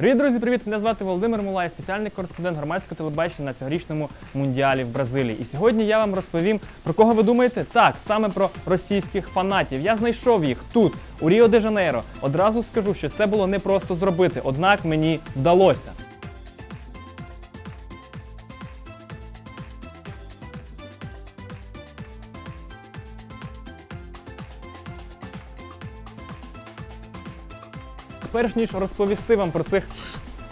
Привіт, друзі, привіт! Мене звати Володимир Мулай, спеціальний кореспондент громадського телебачення на цьогорічному мундіалі в Бразилії. І сьогодні я вам розповім про кого ви думаєте? Так, саме про російських фанатів. Я знайшов їх тут, у Ріо де Жанейро. Одразу скажу, що це було непросто зробити, однак мені вдалося. Перш ніж розповісти вам про цих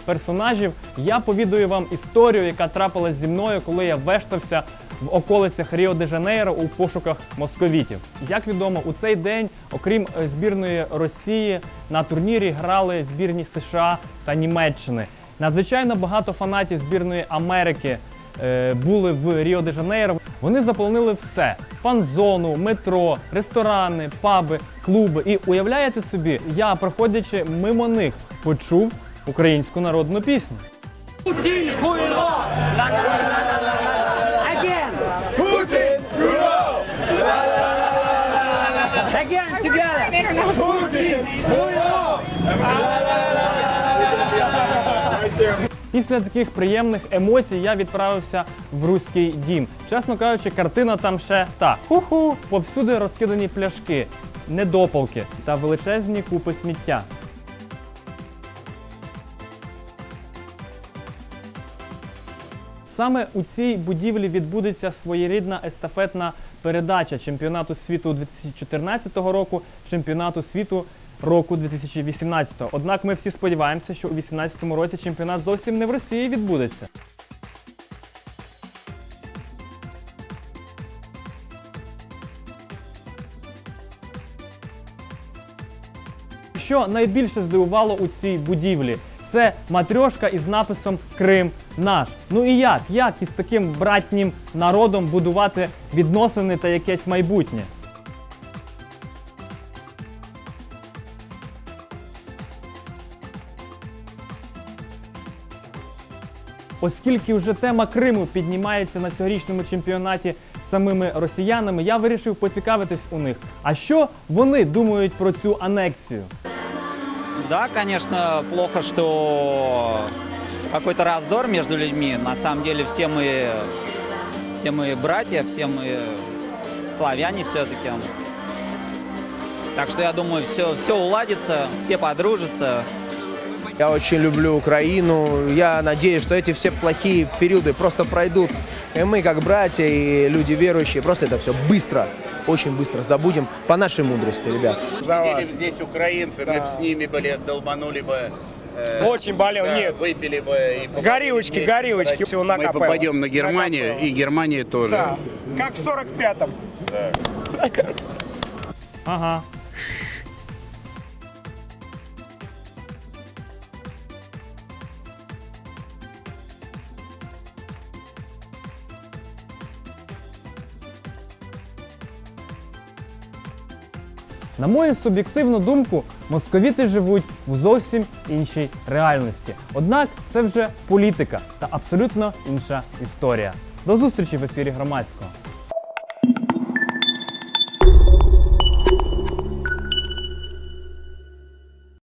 персонажів, я повідаю вам історію, яка трапилась зі мною, коли я вештався в околицях Ріо де Жанейро у пошуках московітів. Як відомо, у цей день, окрім е, збірної Росії, на турнірі грали збірні США та Німеччини. Надзвичайно багато фанатів збірної Америки були в Ріо де Жанейро. Вони заполонили все: фан-зону, метро, ресторани, паби, клуби. І уявляєте собі, я, проходячи мимо них, почув українську народну пісню. Хуйло! Again, together! Хуйло! Після таких приємних емоцій я відправився в руський дім. Чесно кажучи, картина там ще та ху-ху, повсюди розкидані пляшки, недопалки та величезні купи сміття. Саме у цій будівлі відбудеться своєрідна естафетна передача чемпіонату світу 2014 року, чемпіонату світу року 2018. Однак ми всі сподіваємося, що у 2018 році чемпіонат зовсім не в Росії відбудеться. Що найбільше здивувало у цій будівлі? Це матрьошка із написом Крим наш. Ну і як? Як із таким братнім народом будувати відносини та якесь майбутнє? Оскільки вже тема Криму піднімається на цьогорічному чемпіонаті самими росіянами, я вирішив поцікавитись у них. А що вони думають про цю анексію? Да, конечно, плохо, что какой-то раздор между людьми. На самом деле все мы, все мы братья, все мы славяне все-таки. Так что я думаю, все, все уладится, все подружатся. Я очень люблю Украину. Я надеюсь, что эти все плохие периоды просто пройдут. И мы, как братья и люди верующие, просто это все быстро, очень быстро забудем по нашей мудрости, ребят. Сидели бы здесь украинцы, мы бы с ними были, долбанули бы. э, Очень болел, да, нет. Выпили бы. И Горилочки, горилочки, всего Мы накопало. попадем на Германию, Накопало. и Германия тоже. Да, как в 45-м. Ага. На мою суб'єктивну думку, московіти живуть в зовсім іншій реальності. Однак це вже політика та абсолютно інша історія. До зустрічі в ефірі громадського.